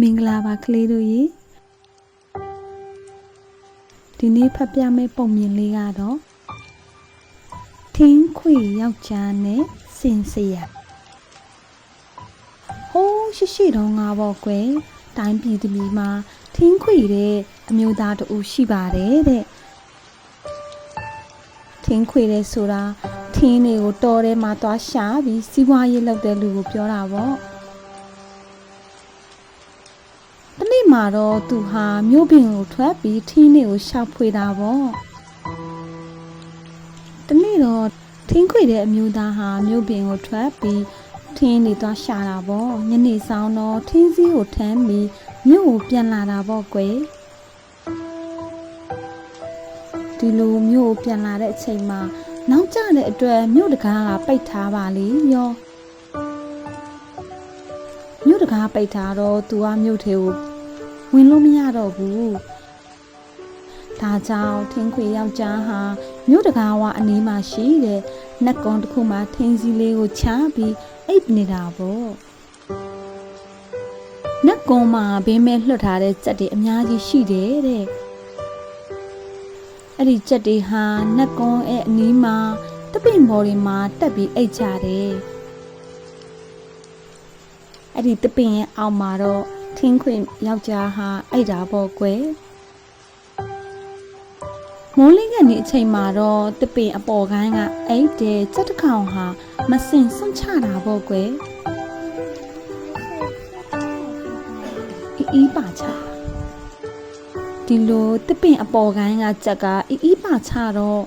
မင်္ဂလာပါကလေးတို့ရေဒီနေ့ဖတ်ပြမယ့်ပုံမြင်လေးကတော့ထင်းခွေယောက်ျားနဲ့စင်စရဟိုးရှိရှိတော့ငါပေါ့ကွယ်တိုင်းပြည်သမီးမှာထင်းခွေတဲ့အမျိုးသားတူရှိပါတယ်တဲ့ထင်းခွေတဲ့ဆိုတာထင်းတွေကိုတော်ထဲမှာသွားရှာပြီးစီးပွားရေးလုပ်တဲ့လူကိုပြောတာပေါ့ တနေ့ မှာတော့သူဟာမြို့ပြင်ကိုထွက်ပြီးထင်းတွေကိုရှောက်ဖွေတာပေါ့တနေ့တော့ထင်းခွေတဲ့အမျိုးသားဟာမြို့ပြင်ကိုထွက်ပြီးထင်းတွေသွားရှာတာပေါ့ညနေဆောင်တော့ထင်းစည်းကိုထမ်းပြီးမြို့ကိုပြန်လာတာပေါ့ကွယ်ဒီလိုမြို့ကိုပြန်လာတဲ့အချိန်မှာနောက်ကျတဲ့အတွက်မြို့တကားကပိတ်ထားပါလေရောမြို့တကားပိတ်ထားတော့သူကမြို့ထဲကို ဝင်လို့မရတော့ဘူးဒါကြောင့်ထင်းခွေယောက်ျားဟာမြို့တကာဝအနီးမှာရှိတဲ့နက်ကွန်တစ်ခုမှာထင်းစည်းလေးကိုချပြီးအိပ်နေတာပေါ့နက်ကွန်မှာဘင်းမဲ့လွှတ်ထားတဲ့ကြက်တွေအများကြီးရှိတယ်တဲ့အဲ့ဒီကြက်တွေဟာနက်ကွန်ရဲ့အနီးမှာတပင်ဘော်တွေမှာတက်ပြီးအိတ်ကြတယ်အဲ့ဒီတပင်ရဲ့အောက်မှာတော့ ထင်းခွင်ယောက်ျားဟာအိတ်တာပေါ့ကွယ်မိုးလင်းကနေအချိန်မှာတော့တပင်အပေါ်ကိုင်းကအိတ်တဲ့စက်တစ်ကောင်ဟာမစင်စွန့်ချတာပေါ့ကွယ်အီအီပါချဒီလိုတပင်အပေါ်ကိုင်းကကြက်ကအီအီပါချတော့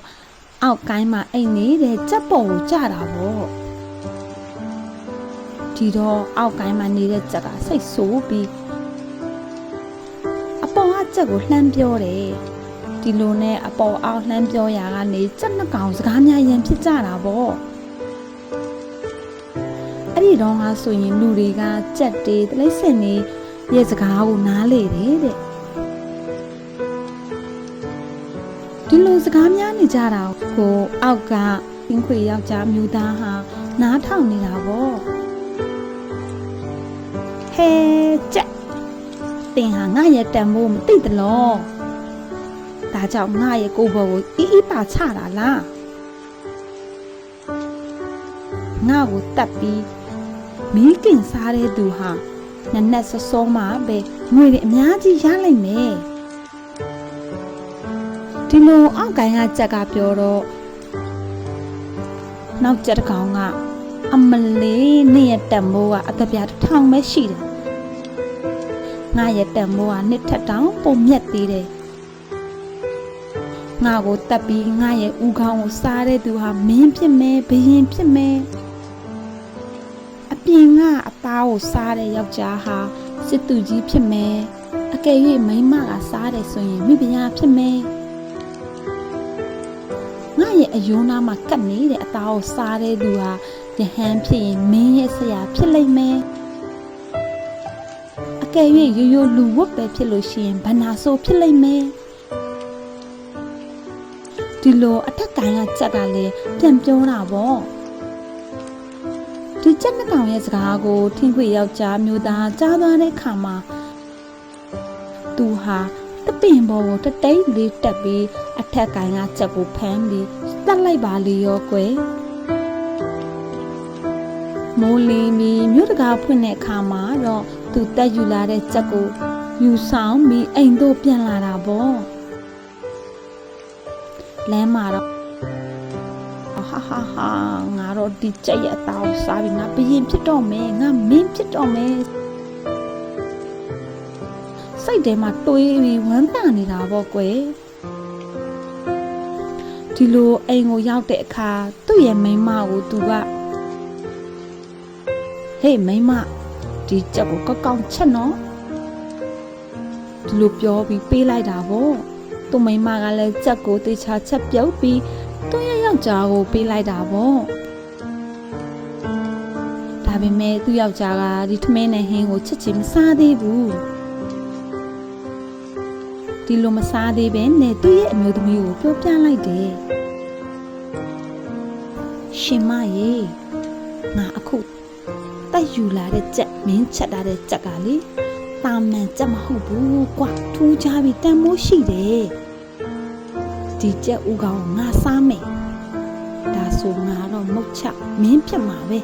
အောက်ကိုင်းမှာအိတ်နေတဲ့ကြက်ပေါ်ကိုကြတာပေါ့ ဒီတော့အောက်ကိုင်းမှာနေတဲ့ကြက်ကစိတ်ဆိုးပြီးအပေါ်ကကြက်ကိုလှမ်းပြောတယ်ဒီလိုနဲ့အပေါ်အောက်လှမ်းပြောရာကနေကြက်နှစ်ကောင်စကားများရန်ဖြစ်ကြတာပေါ့အဲ့ဒီတော့ကဆိုရင်လူတွေကကြက်တွေတလိမ့်စင်နေရဲ့စကားကိုနားလေတယ်တဲ့ဒီလိုစကားများနေကြတာကိုအောက်ကပင်းခွေယောက်ျားမျိုးသားဟာနားထောင်နေတာပေါ့ ဟဲကြက်တင်ဟာငါရဲ့တန်ဖိုးမသိတလို့ဒါကြောင့်ငါရဲ့ကိုယ်ဘောကိုအီးအီးပါချတာလားငါကိုတတ်ပြီးမီးကင်စားတဲ့သူဟာနက်နက်စောစောမှပဲငွေတွေအများကြီးရလိုက်မယ်ဒီလိုအောက်ကိုင်းကကြက်ကပြောတော့နောက်ကြက်တစ်ကောင်က အမလေးနေ့ရက်တန်မိုးကအတပြားတစ်ထောင်ပဲရှိတယ်ငါရဲ့တန်မိုးကနှစ်ထက်တောင်ပုံမြက်သေးတယ်ငါကိုတက်ပြီးငါရဲ့ဥကောင်းကိုစားတဲ့သူဟာမင်းဖြစ်မယ်ဘရင်ဖြစ်မယ်အပြင်ကအသားကိုစားတဲ့ယောက်ျားဟာစစ်သူကြီးဖြစ်မယ်အကယ်၍မိန်းမကစားတယ်ဆိုရင်မိဖုရားဖြစ်မယ်ငါရဲ့အယုံနာမှာကတ်နေတဲ့အသားကိုစားတဲ့သူဟာ ယဟန်ဖြစ်ရင်မင်းရဲ့ဆရာဖြစ်လိမ့်မယ်အကယ်၍ရိုးရိုးလူဝတ်ပဲဖြစ်လို့ရှိရင်ဘန္နာဆိုးဖြစ်လိမ့်မယ်ဒီလိုအထက်ကိုင်းကကြက်ကလည်းပြန်ပြောတာပေါ့ဒီကြက်နှစ်ကောင်ရဲ့စကားကိုထင်းခွေယောက်ျားမျိုးသားကြားသွားတဲ့အခါမှာသူဟာတပင်ဘောကိုတတိတ်လေးတက်ပြီးအထက်ကိုင်းကကြက်ကိုဖမ်းပြီးတတ်လိုက်ပါလေရောကွယ် မိုးလင်းပြီးမြို့တကာဖွင့်တဲ့အခါမှာတော့သူတက်ယူလာတဲ့ကြက်ကိုယူဆောင်ပြီးအိမ်တို့ပြန်လာတာပေါ့လမ်းမှာတော့ဟာဟာဟာငါတော့ဒီကြက်ရဲ့အသားကိုစားပြီးငါဘရင်ဖြစ်တော့မယ်ငါမင်းဖြစ်တော့မယ်စိတ်ထဲမှာတွေးပြီးဝမ်းသာနေတာပေါ့ကွယ်ဒီလိုအိမ်ကိုရောက်တဲ့အခါသူ့ရဲ့မိန်းမကိုသူက ဟေးမိမဒီချက်ကိုကောက်ကောက်ချက်နော်ဒီလိုပြောပြီးပေးလိုက်တာဗောသူ့မိမကလည်းချက်ကိုတေချာချက်ပြုတ်ပြီးသူ့ရဲ့ယောက်ျားကိုပေးလိုက်တာဗောဒါပေမဲ့သူ့ယောက်ျားကဒီထမင်းနဲ့ဟင်းကိုချက်ချင်းမစားသေးဘူးဒီလိုမစားသေးပဲနဲ့သူ့ရဲ့အမျိုးသမီးကိုပြောပြလိုက်တယ်ရှင်မရေငါအခု တက်ယူလာတဲ့ကြက်မင်းချက်ထားတဲ့ကြက်ကလေတတာမန်ကြက်မဟုတ်ဘူးကွာထူးခြားပြီးတန်မိုးရှိတယ်ဒီကြက်ဥကောင်ငါစားမယ်ဒါဆိုငါတော့မုတ်ချမင်းဖြစ်မှာပဲ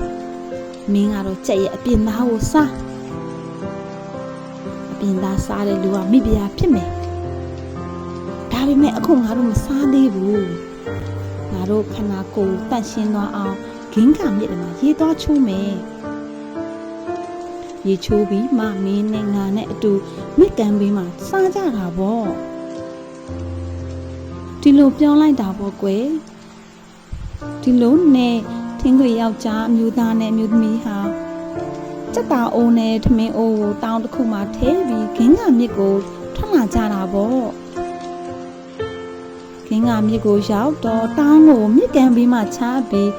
မင်းကတော့ကြက်ရဲ့အပြင်သားကိုစားအပြင်သားစားတဲ့လူကမိဖုရားဖြစ်မယ်ဒါပေမဲ့အခုငါတို့မစားသေးဘူးငါတို့ခန္ဓာကိုယ်တန့်ရှင်းသွားအောင်ဂင်းကမြစ်တွေမှာရေသွားချိုးမယ် ရေချိုးပြီးမှမင်းနဲ့ငါနဲ့အတူမြစ်ကန်ဘေးမှာစားကြတာပေါ့ဒီလိုပြောလိုက်တာပေါ့ကွယ်ဒီလိုနဲ့ထင်းခွေယောက်ျားအမျိုးသားနဲ့အမျိုးသမီးဟာစက်တာအိုးနဲ့ထမင်းအိုးကိုတောင်းတစ်ခုမှထဲပြီးဂင်းကမြစ်ကိုထွက်လာကြတာပေါ့ဂင်းကမြစ်ကိုရောက်တော့တောင်းကိုမြစ်ကန်ဘေးမှာချပြီး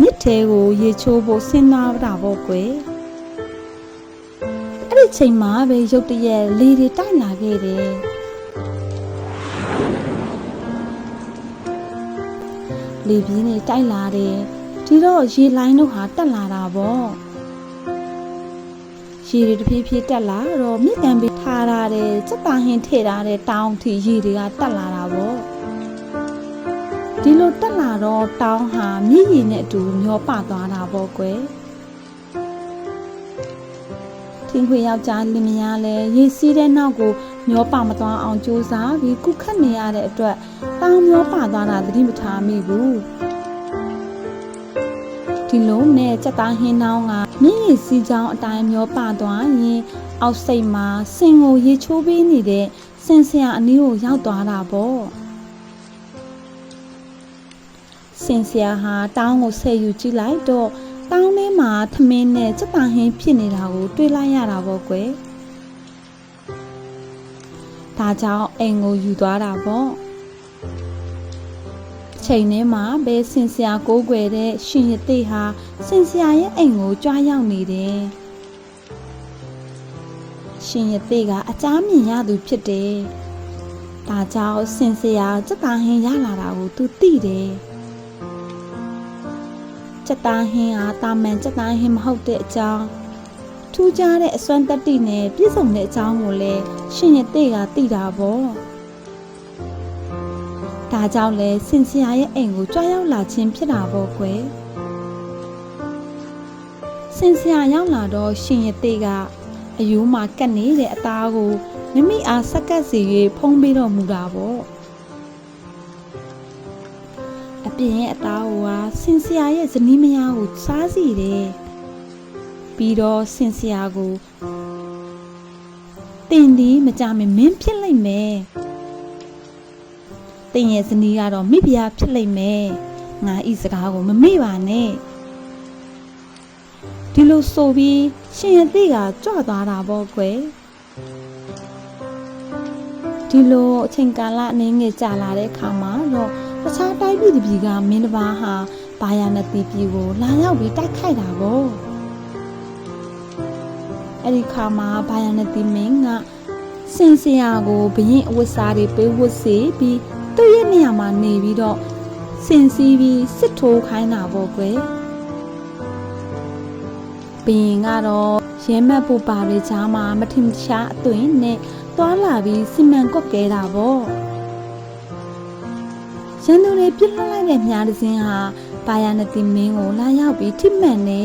မြစ်ထဲကိုရေချိုးဖို့စဉ်းစားတာပေါ့ကွယ် အဲ့ဒီချိန်မှာပဲရုတ်တရက်လေတွေတိုက်လာခဲ့တယ်လေပြင်းတွေတိုက်လာတယ်ဒီတော့ရေလိုင်းတို့ဟာတက်လာတာပေါ့ရေတွေတဖြည်းဖြည်းတက်လာတော့မြစ်ကန်ဘေးထားရတဲ့စက်ပါဟင်းထည့်ထားတဲ့တောင်းထီရေတွေကတက်လာတာပေါ့ဒီလိုတက်လာတော့တောင်းဟာမြည်ရည်နဲ့အတူမျောပသွားတာပေါ့ကွယ် ထင်းခွေယောက်ျားလင်မယားလဲရေစီးတဲ့နောက်ကိုမျောပမသွားအောင်ကြိုးစားပြီးကုခတ်နေရတဲ့အတွက်တောင်းမျောပသွားတာသတိမထားမိဘူးဒီလုံးနဲ့စက်သားဟင်းနှောင်းကမြည်ရည်စီးချောင်းအတိုင်းမျောပသွားရင်အောက်စိတ်မှာစင်ကိုရေချိုးပေးနေတဲ့စင်ဆရာအနည်းကိုရောက်သွားတာပေါ့စင်ဆရာဟာတောင်းကိုဆဲယူကြည့်လိုက်တော့တောင်းထဲ မှာသမင်းနဲ့စက်သားဟင်းဖြစ်နေတာကို တွေ့လိုက်ရတာပေါ့ကွယ်ဒါကြောင့်အိမ်ကိုယူသွားတာပေါ့ချိန်ထဲမှာဘဲစင်ဆရာကိုးကွယ်တဲ့ရှင်ရသိဟာစင်ဆရာရဲ့အိမ်ကိုကြွားရောက်နေတယ်ရှင်ရသိကအကြမ်းမြင်ရသူဖြစ်တယ်ဒါကြောင့်စင်ဆရာစက်သားဟင်းရလာတာကိုသူသိတယ် စက်သားဟင်းဟာတာမန်စက်သားဟင်းမဟုတ်တဲ့အကြောင်းထူးခြားတဲ့အစွမ်းတတ္တိနဲ့ပြည့်စုံတဲ့အကြောင်းကိုလည်းရှင်ရသိကသိတာပေါ့ဒါကြောင့်လဲစင်ဆရာရဲ့အိမ်ကိုကြွားရောက်လာခြင်းဖြစ်တာပေါ့ကွယ်စင်ဆရာရောက်လာတော့ရှင်ရသိကအယူမှာကတ်နေတဲ့အသားကိုမိမိအားဆက်ကပ်စီ၍ဖုံးပေးတော်မူတာပေါ့ အပြင်ရဲ့အသားကိုဟာစင်ဆရာရဲ့ဇနီးမယားကိုစားစီတယ်ပြီးတော့စင်ဆရာကိုတင်ဒီမကြမမင်းဖြစ်လိမ့်မယ်တင်ရဲ့ဇနီးကတော့မိဖုရားဖြစ်လိမ့်မယ်ငါဤစကားကိုမမေ့ပါနဲ့ဒီလိုဆိုပြီးရှင်ရသိကကြွသွားတာပေါ့ကွယ်ဒီလိုအချိန်ကာလအနေငယ်ကြာလာတဲ့ခါမှာတော့ တခြားတိုင်းပြည်တစ်ပြည်ကမင်းတစ်ပါးဟာဘာယာနတိပြည်ကိုလာရောက်ပြီးတိုက်ခိုက်တာပေါ့အဲ့ဒီခါမှာဘာယာနတိမင်းကစင်စရာကိုဘရင်အဝတ်စားတွေပေးဝတ်စေပြီးသူ့ရဲ့နေရာမှာနေပြီးတော့စင်စီးပြီးစစ်ထိုးခိုင်းတာပေါ့ကွယ်ဘရင်ကတော့ရဲမက်ပူပါတွေကြားမှာမထင်ရှားအသွင်နဲ့သွားလာပြီးစီမံကွက်ကဲတာပေါ့ ရန်သူတွေပြစ်လှလိုက်တဲ့မြားတစ်စင်းဟာဘာယာနတိမင်းကိုလာရောက်ပြီးထိမှန်နေ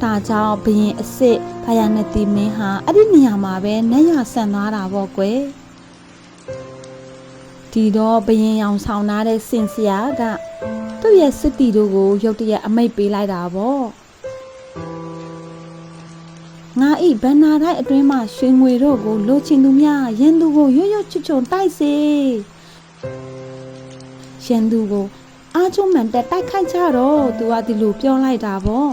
ဒါကြောင့်ဘရင်အစ်စ်ဘာယာနတိမင်းဟာအဲ့ဒီနေရာမှာပဲနတ်ရဆန်သွားတာပေါ့ကွယ်ဒီတော့ဘရင်ရောင်ဆောင်ထားတဲ့စင်စရာကသူ့ရဲ့စစ်တီတို့ကိုရုတ်တရက်အမိတ်ပေးလိုက်တာပေါ့ ငါဤဘန္နာတိုင်းအတွင်းမှာရွှေငွေတို့ကိုလိုချင်သူများရန်သူကိုရွရွချွတ်ချွန်တိုက်စေရန်သူကိုအားချုံမှန်တက်တိုက်ခိုက်ကြတော့သူကဒီလိုပြောလိုက်တာပေါ့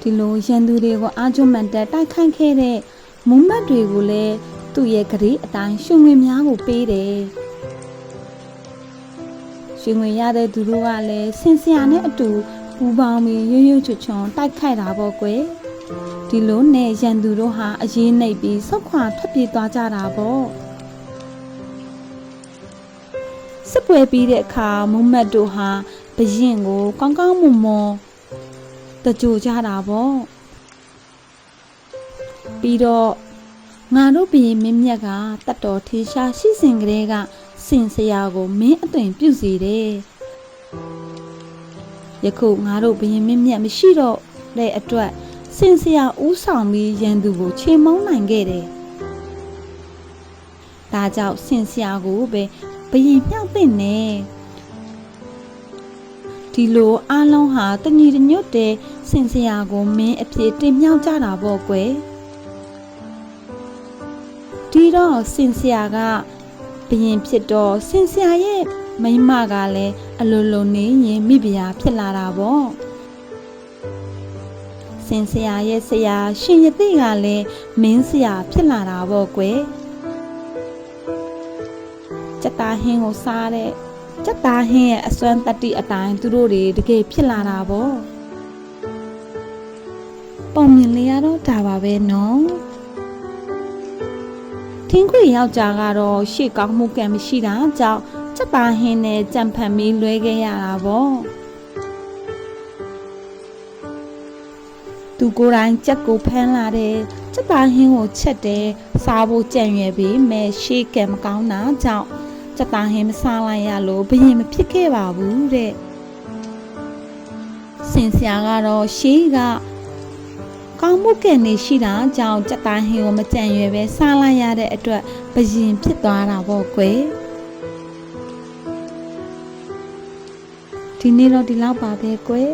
ဒီလိုရန်သူတွေကိုအားချုံမှန်တက်တိုက်ခိုက်ခဲ့တဲ့မုံမတ်တွေကိုလည်းသူ့ရဲ့ဂရေအတိုင်းရွှေငွေများကိုပေးတယ်ရွှေငွေရတဲ့သူတို့ကလည်းဆင်စရာနဲ့အတူ ပူပေါင်းပြီးရွရွချွချွန်တိုက်ခိုက်တာပေါ့ကွယ်ဒီလိုနဲ့ရန်သူတို့ဟာအရေးနှိပ်ပြီးဆုတ်ခွာထွက်ပြေးသွားကြတာပေါ့စစ်ပွဲပြီးတဲ့အခါမုံမတ်တို့ဟာဘရင်ကိုကောင်းကောင်းမွန်မွန်တကြိုကြတာပေါ့ပြီးတော့ငါတို့ဘရင်မင်းမြတ်ကတတ်တော်ထေရှားရှိစဉ်ကလေးကစင်စရာကိုမင်းအသွင်ပြုစီတယ် ယခုငါတို့ဘရင်မင်းမြတ်မရှိတော့တဲ့အတွက်စင်စရာဥဆောင်ပြီးရန်သူကိုချေမုန်းနိုင်ခဲ့တယ်ဒါကြောင့်စင်စရာကိုပဲဘရင်မြောက်တဲ့နဲ့ဒီလိုအားလုံးဟာတညီတညွတ်တဲ့စင်စရာကိုမင်းအဖြစ်တင်မြောက်ကြတာပေါ့ကွယ်ဒီတော့စင်စရာကဘရင်ဖြစ်တော့စင်စရာရဲ့ မိန်းမကလည်းအလိုလိုနေရင်မိဖုရားဖြစ်လာတာပေါ့စင်စရာရဲ့ဆရာရှင်ရတိကလည်းမင်းဆရာဖြစ်လာတာပေါ့ကွယ်စက်သားဟင်းကိုစားတဲ့စက်သားဟင်းရဲ့အစွမ်းတတ္တိအတိုင်းသူတို့တွေတကယ်ဖြစ်လာတာပေါ့ပုံမြင်လေးရတော့ဒါပါပဲနော်ထင်းခွေယောက်ျားကတော့ရှေ့ကောင်းမှုကံမရှိတာကြောင့် စက်သားဟင်းနဲ့ကြံဖန်ပြီးလွဲခဲ့ရတာပေါ့သူကိုယ်တိုင်ကြက်ကိုဖမ်းလာတဲ့စက်သားဟင်းကိုချက်တယ်စားဖို့ကြံ့ရွယ်ပြီးမဲ့ရှေ့ကံမကောင်းတာကြောင့်စက်သားဟင်းမစားလိုက်ရလို့ဘရင်မဖြစ်ခဲ့ပါဘူးတဲ့စင်ဆရာကတော့ရှေးကကောင်းမှုကံနေရှိတာကြောင့်စက်သားဟင်းကိုမကြံရွယ်ပဲစားလိုက်ရတဲ့အတွက်ဘရင်ဖြစ်သွားတာပေါ့ကွယ် ဒီနေ့တော့ဒီလောက်ပါပဲကွယ်